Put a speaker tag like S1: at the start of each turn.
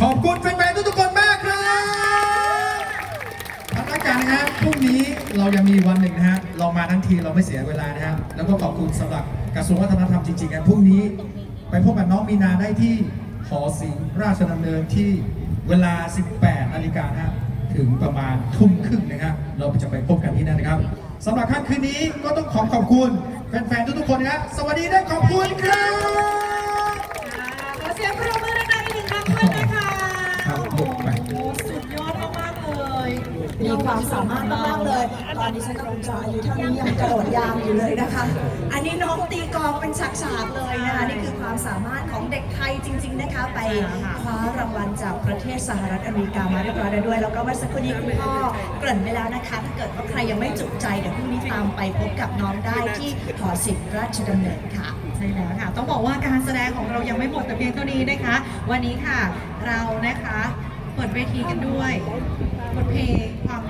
S1: ขอบคุณแฟนๆทุกๆคนมากครับท่านอาจารย์นะครับพรุ่งนี้เรายังมีวันหนึ่งนะฮะ เรามาทั้งทีเราไม่เสียเวลานะครับแล้วก็ขอบคุณสำหรับกระทรวงวัฒนธรรมจริงๆนะพรุ่งนี้ ไปพบกับน้องมีนาได้ที่หอศิลป์ราชดำเนินที่เวลา 18 นาฬิกานะฮะ ถึงประมาณทุ่มครึ่งนะครับ เราจะไปพบกันที่นั่นนะครับสำหรับค่ำคืนนี้ก็ต้องขอขอบคุณ แฟนๆทุกๆคนนะฮะสวัสดีและขอบคุณครับ
S2: ขอเสียงปรบมือดังๆอีกหนึ่งครั้งด้วยนะคะ
S1: ครับ
S2: โอ้
S1: ลุกไป
S2: โหสุดยอดมากๆเลย
S3: มีความสามารถมากๆเลย ตอนนี้ฉันกำลังจะอายุเท่านี้ยังกระโดดยางอยู่เลยนะคะ อันนี้น้องตีกลองเป็นฉากๆเลยนะคะ นี่คือความสามารถของเด็กไทยจริงๆ นะคะไปคว้ารางวัลจากประเทศสหรัฐอเมริกามาเรียบร้อยแล้วด้วย แล้วก็เมื่อสักครู่นี้คุณพ่อเกริ่นไปแล้วนะคะ ถ้าเกิดว่าใครยังไม่จุใจเดี๋ยวพรุ่งนี้ตามไปพบกับน้องได้ที่หอศิลป์ราชดำเนินค่ะ
S2: ใช่แล้วค่ะ ต้องบอกว่าการแสดงของเรายังไม่หมดแต่เพียงเท่านี้นะคะ วันนี้ค่ะเรานะคะเปิดเวทีกันด้วยบทเพลงความ